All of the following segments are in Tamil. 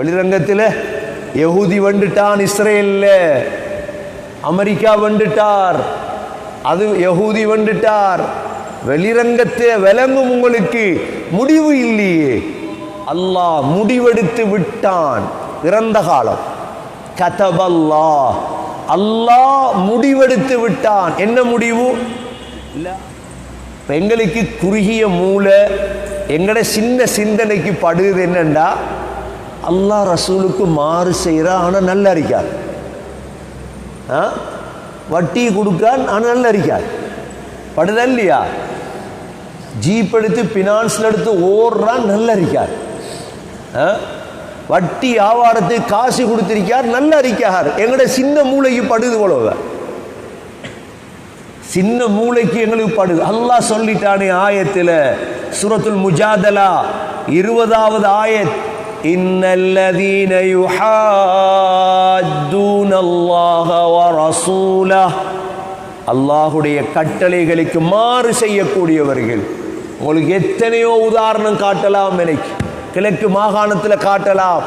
வெளிரங்கத்தில் யகுதி வந்துட்டான் இஸ்ரேலில். அமெரிக்கா வந்துட்டார். அது யகுதி வந்துட்டார். வெளிரங்கத்தை விளங்கும் உங்களுக்கு முடிவு இல்லையே. அல்லாஹ் முடிவெடுத்து விட்டான். இறந்த காலம். கதபல்லா அல்லாஹ் முடிவெடுத்து விட்டான். என்ன முடிவு? இல்ல. எங்களுக்கு குறுகிய மூளை. எங்களோட சின்ன சிந்தனைக்கு படுது என்னண்டா? அல்லாஹ் ரசூலுக்கு மாறு செய்கிறா ஆனால் நல்ல அறிக்கார் ஆ? வட்டி கொடுக்கான் ஆனால் நல்ல அறிக்கார் படுதா இல்லையா? ஜீப் எடுத்து பினான்ஸில் எடுத்து ஓடுறான் நல்ல அறிக்கார் ஆ? வட்டி வியாபாரத்துக்கு காசு கொடுத்திருக்கார் நல்ல அறிக்கார் எங்கட சின்ன மூளைக்கு படுது போலவ சின்ன மூளைக்கு எங்களுக்கு படுது. அல்லாஹ் சொல்லிட்டானே ஆயத்தில் சுரத்துல் முஜாதலா இருபதாவது ஆயத். இன்னல்லதீன الذين يحادون الله ورسوله அல்லாஹுடைய கட்டளைகளுக்கு மாறு செய்யக்கூடியவர்கள் உங்களுக்கு எத்தனையோ உதாரணம் காட்டலாம் எனக்கு கிழக்கு மாகாணத்தில் காட்டலாம்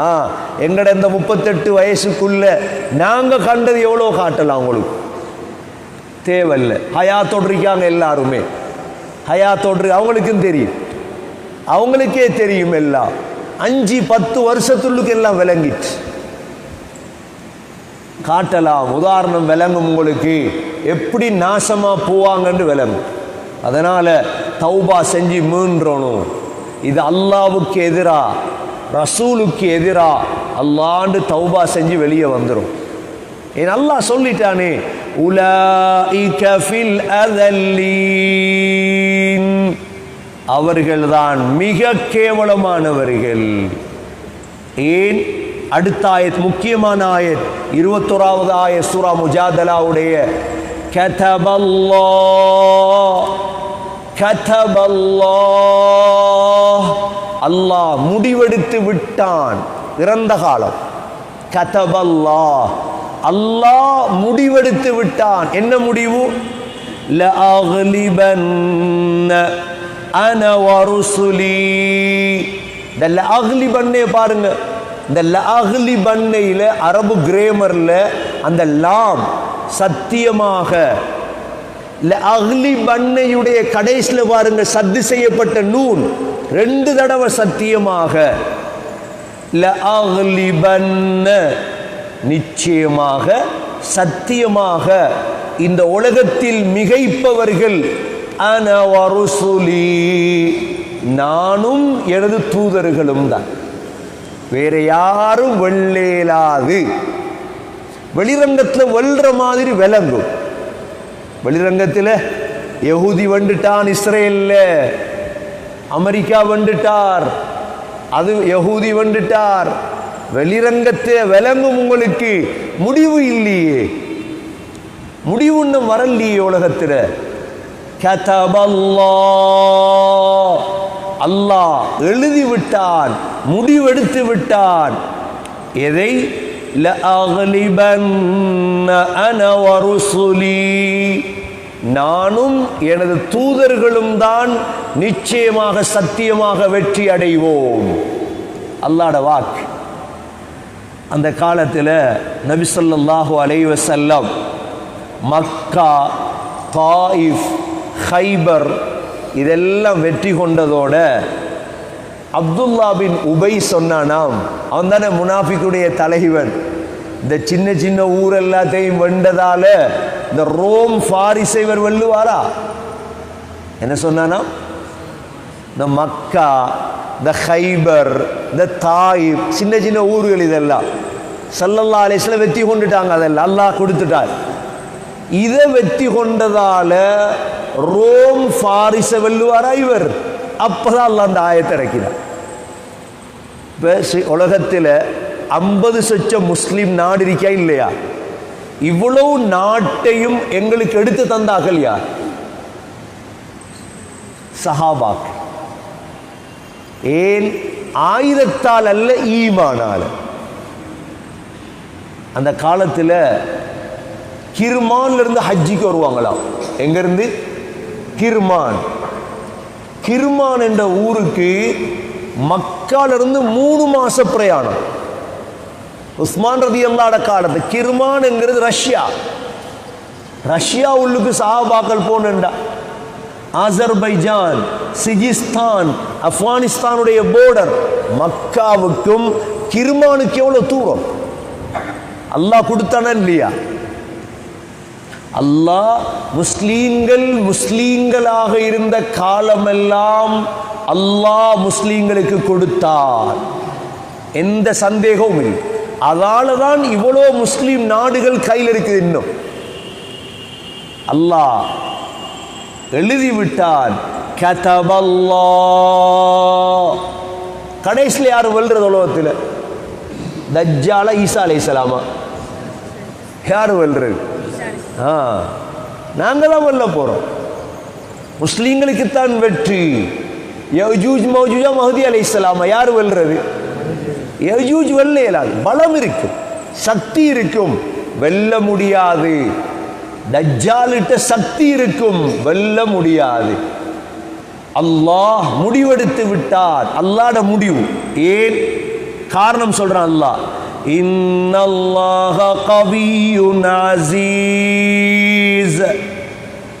ஆ எங்கட இந்த முப்பத்தெட்டு வயசுக்குள்ள நாங்கள் கண்டது எவ்வளோ காட்டலாம் உங்களுக்கு தேவையில்லை ஹயா இருக்காங்க எல்லாருமே ஹயா இரு- அவங்களுக்கும் தெரியும் அவங்களுக்கே தெரியும் எல்லாம் அஞ்சு பத்து வருஷத்துள்ளுக்கு எல்லாம் விளங்கிட்டு காட்டலாம் உதாரணம் விளங்கும் உங்களுக்கு. எப்படி நாசமா போவாங்கன்னு விளங்கும். அதனால தௌபா செஞ்சு மீன்றணும். இது அல்லாவுக்கு எதிரா ரசூலுக்கு எதிரா அல்லாண்டு தௌபா செஞ்சு வெளியே வந்துடும் என் அல்லா சொல்லிட்டானே. உலா ஃபில் அதல்லீன். அவர்கள்தான் மிக கேவலமானவர்கள். ஏன்? அடுத்த ஆயத் முக்கியமான ஆயத் இருபத்தோராவது ஆயத் சூரா முஜாதலாவுடைய கதபல்லா கதபல்லா அல்லாஹ் முடிவெடுத்து விட்டான் இறந்த காலம். கதபல்லா அல்லாஹ் முடிவெடுத்து விட்டான். என்ன முடிவு? லஅக்லிபன்ன அன வருசுலி இந்த லஅக்லிபன்னே பாருங்க. இந்த லஅக்லிபன்னையில அரபு கிரேமர்ல அந்த லாம் சத்தியமாக லஅக்லிபன்னையுடைய கடைசியில் பாருங்க சத்து செய்யப்பட்ட நூன் ரெண்டு தடவை சத்தியமாக லஅக்லிபன்ன நிச்சயமாக சத்தியமாக இந்த உலகத்தில் மிகைப்பவர்கள் அன வருசுலி நானும் எனது தூதர்களும் தான். வேற யாரும் வெள்ளேலாது. வெளிரங்கத்தில் வெல்ற மாதிரி விளங்கும். வெளிரங்கத்தில் யகுதி வந்துட்டான் இஸ்ரேலில். அமெரிக்கா வந்துட்டார். அது யகுதி வந்துட்டார். வெளிரங்கத்தை விளங்கும் உங்களுக்கு. முடிவு இல்லையே. முடிவு இன்னும் வரலையே உலகத்தில். அல்லாஹ் எழுதி விட்டான் முடிவெடுத்து விட்டான் எதை? அன நானும் எனது தூதர்களும் தான் நிச்சயமாக சத்தியமாக வெற்றி அடைவோம். அல்லாட வாக்கு. அந்த காலத்தில் நபி ஸல்லல்லாஹு மக்கா தாயிஃப் ஹைபர் இதெல்லாம் வெற்றி கொண்டதோட அப்துல்லா பின் உபை சொன்னானாம். அவன் தானே முனாஃபிக்குடைய தலைவன். இந்த சின்ன சின்ன ஊர் எல்லாத்தையும் வெண்டதால இந்த ரோம் ஃபாரிசைவர் வெல்லுவாரா? என்ன சொன்னானா இந்த மக்கா இந்த ஹைபர் இந்த தாயிப் சின்ன சின்ன ஊர்கள் இதெல்லாம். சல்லல்லா அலிஸ்ல வெற்றி கொண்டுட்டாங்க அதெல்லாம். அல்லாஹ் கொடுத்துட்டார். இதை வெற்றி கொண்டதால ரோம் பாரிச வெல்லுவாரா இவர்? அப்பதான் அல்ல அந்த ஆயத்தை இறக்கினார். இப்போ உலகத்தில் ஐம்பது சொச்ச முஸ்லீம் நாடு இருக்கா இல்லையா? இவ்வளவு நாட்டையும் எங்களுக்கு எடுத்து தந்தார்கள் யார்? சஹாபாக்கள். ஏன்? ஆயுதத்தால் அல்ல ஈமானால. அந்த காலத்தில் கிருமான்ல இருந்து ஹஜ்ஜிக்கு வருவாங்களாம். எங்க இருந்து? கிர்மான். கிர்மான் என்ற ஊருக்கு மக்கால இருந்து மூணு மாச பிரயாணம். உஸ்மான் ரதி அல்லாட காலத்து கிர்மான்ங்கிறது ரஷ்யா. ரஷ்யா உள்ளுக்கு சாபாக்கள் போனண்டா அசர்பைஜான் சிகிஸ்தான் ஆப்கானிஸ்தானுடைய போர்டர் மக்காவுக்கும் கிர்மானுக்கு எவ்வளவு தூரம்? அல்லாஹ் கொடுத்தானா இல்லையா? அல்லாஹ் முஸ்லீம்கள் முஸ்லீம்களாக இருந்த காலமெல்லாம் அல்லாஹ் முஸ்லீம்களுக்கு கொடுத்தார். எந்த சந்தேகமும் இல்லை. அதால தான் இவ்வளோ முஸ்லீம் நாடுகள் கையில் இருக்குது இன்னும். அல்லாஹ் எழுதிவிட்டான் கதபல்லாஹ். கடைசியில் யார் வெல்றது உலகத்தில்? தஜ்ஜால ஈசா அலைஹிஸ்ஸலாமா யார் வெல்றது? ஆ நாங்கள் தான் வெல்ல போகிறோம் முஸ்லீம்களுக்குத்தான் வெற்றி. யஜூஜ் மௌஜூஜா மஹதி அலை இஸ்லாமா யார் வெல்றது? யஜூஜ் வெல்ல இயலாது பலம் இருக்கும் சக்தி இருக்கும் வெல்ல முடியாது. டஜ்ஜாலிட்ட சக்தி இருக்கும் வெல்ல முடியாது. அல்லாஹ் முடிவெடுத்து விட்டார். அல்லாட முடிவு. ஏன்? காரணம் சொல்கிறான் அல்லாஹ்.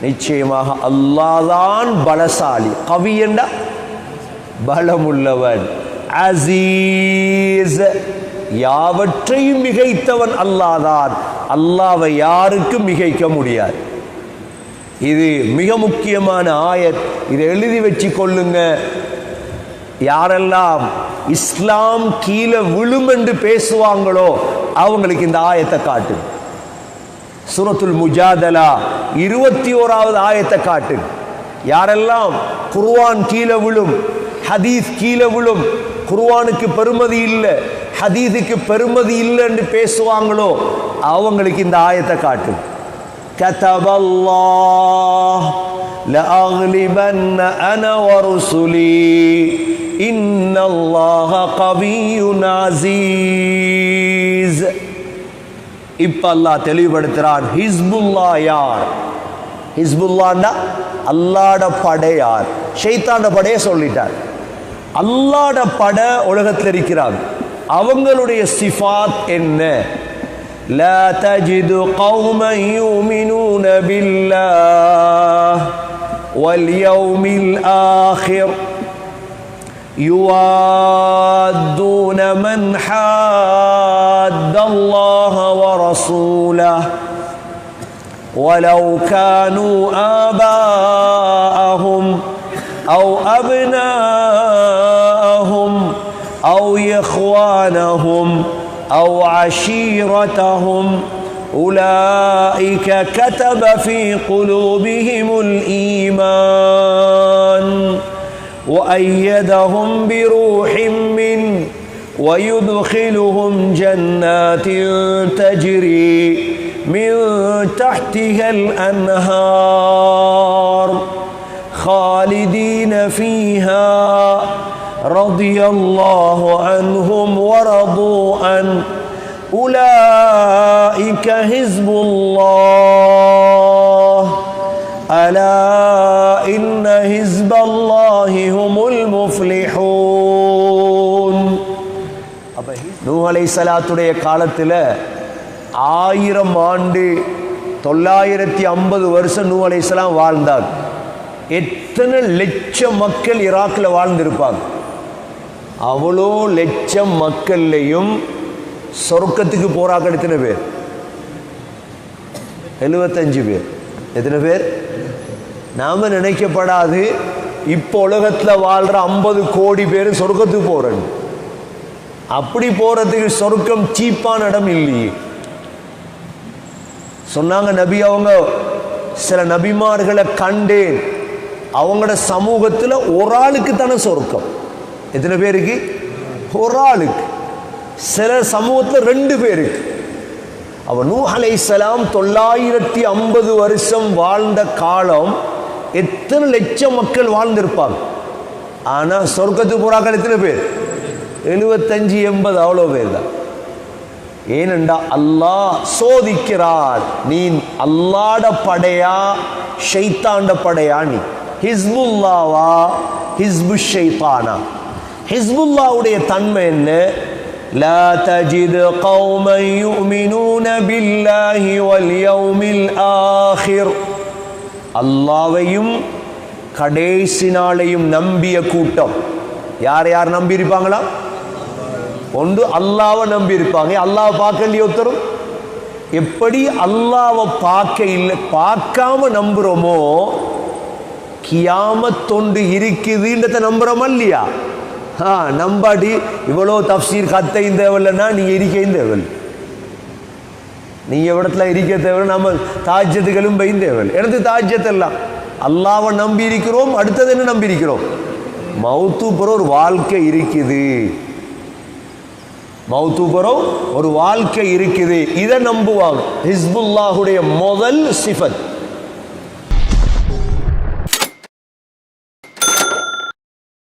நிச்சயமாக அல்லாதான் பலசாலி. கவி என்றா? பலமுள்ளவன். அசீஸ். யாவற்றையும் மிகைத்தவன் அல்லாதான் அல்லாவை யாருக்கும் மிகைக்க முடியாது. இது மிக முக்கியமான ஆயத். இதை எழுதி வச்சு கொள்ளுங்க. யாரெல்லாம் இஸ்லாம் கீழே விழும் என்று பேசுவாங்களோ அவங்களுக்கு இந்த ஆயத்தை காட்டு. சுரத்துல் முஜாதலா இருபத்தி ஓராவது ஆயத்தை காட்டு. யாரெல்லாம் குர்வான் கீழே விழும் ஹதீஸ் கீழே விழும் குர்வானுக்கு பெருமதி இல்லை ஹதீதுக்கு பெருமதி இல்லைன்னு பேசுவாங்களோ அவங்களுக்கு இந்த ஆயத்தை காட்டு. கதபல்லா لأغلبن أنا ورسلي إن الله قوي عزيز இப்ப அல்லாஹ் தெளிவுபடுத்துறான் ஹிஸ்புல்லா யார் ஹிஸ்புல்லாண்டா அல்லாட படை யார் ஷைத்தாண்ட படையை சொல்லிட்டார் அல்லாட படை உலகத்தில் இருக்கிறாங்க அவங்களுடைய சிஃபாத் என்ன لا تجد قوما يؤمنون بالله واليوم الآخر يوادون من حاد الله ورسوله ولو كانوا آباءهم أو أبناءهم أو إخوانهم أو عشيرتهم أولئك كتب في قلوبهم الإيمان وأيدهم بروح منه ويدخلهم جنات تجري من تحتها الأنهار خالدين فيها رضي الله عنهم ورضوا عنه. أولئك حزب الله ألا إن حزب الله هم المفلحون நூ அலை சலாத்துடைய காலத்தில் ஆயிரம் ஆண்டு தொள்ளாயிரத்தி ஐம்பது வருஷம் நூ அலைசலாம் வாழ்ந்தார் எத்தனை லட்சம் மக்கள் ஈராக்கில் வாழ்ந்திருப்பாங்க அவ்வளோ லட்சம் மக்கள்லையும் சொர்க்கத்துக்கு போறாக்கள் எத்தனை பேர் எழுபத்தஞ்சு பேர். எத்தனை பேர்? நாம நினைக்கப்படாது இப்போ உலகத்தில் வாழ்ற ஐம்பது கோடி பேர் சொர்க்கத்துக்கு போகிறேன் அப்படி போறதுக்கு சொர்க்கம் சீப்பான இடம் இல்லையே. சொன்னாங்க நபி அவங்க சில நபிமார்களை கண்டேன். அவங்களோட சமூகத்தில் ஒரு ஆளுக்கு தானே சொர்க்கம். எத்தனை பேருக்கு? ஒரு ஆளுக்கு. சில சமூகத்தில் ரெண்டு பேருக்கு. அவ நூ அலைசலாம் தொள்ளாயிரத்தி ஐம்பது வருஷம் வாழ்ந்த காலம் எத்தனை லட்சம் மக்கள் வாழ்ந்திருப்பாங்க? ஆனால் சொர்க்கத்து போறாக்கள் எத்தனை பேர்? எழுபத்தஞ்சு எண்பது அவ்வளோ பேர் தான். ஏனென்றா அல்லாஹ் சோதிக்கிறார் நீ அல்லாட படையா ஷைத்தாண்ட படையா நீ? ஹிஸ்புல்லாவா? ஹிஸ்பு ஷைத்தானா ஹிஸ்புல்லாவுடைய தன்மை என்ன? لا تجد قوما يؤمنون بالله واليوم الآخر அல்லாவையும் கடைசி நாளையும் நம்பிய கூட்டம் யார் யார் நம்பி இருப்பாங்களா ஒன்று அல்லாவை நம்பி இருப்பாங்க அல்லாவை பார்க்கலையே ஒருத்தரும் எப்படி அல்லாவை பார்க்க இல்லை பார்க்காம நம்புறோமோ கியாமத்தொண்டு இருக்குதுன்றத நம்புறோமா இல்லையா ஆ நம்பாட்டி இவ்வளோ தப்சீர் கத்தையும் தேவையில்லைன்னா நீ எரிக்கையும் தேவையில்லை. நீ இடத்துல இருக்க தேவை நம்ம தாஜ்யத்துகளும் பையும் தேவல் எனக்கு தாஜ்யத்தெல்லாம். அல்லாவை நம்பி இருக்கிறோம் அடுத்தது என்ன நம்பி இருக்கிறோம்? மௌத்து புறம் ஒரு வாழ்க்கை இருக்குது. மௌத்து புறம் ஒரு வாழ்க்கை இருக்குது. இதை நம்புவாங்க. ஹிஸ்புல்லாஹுடைய முதல் சிஃபத்.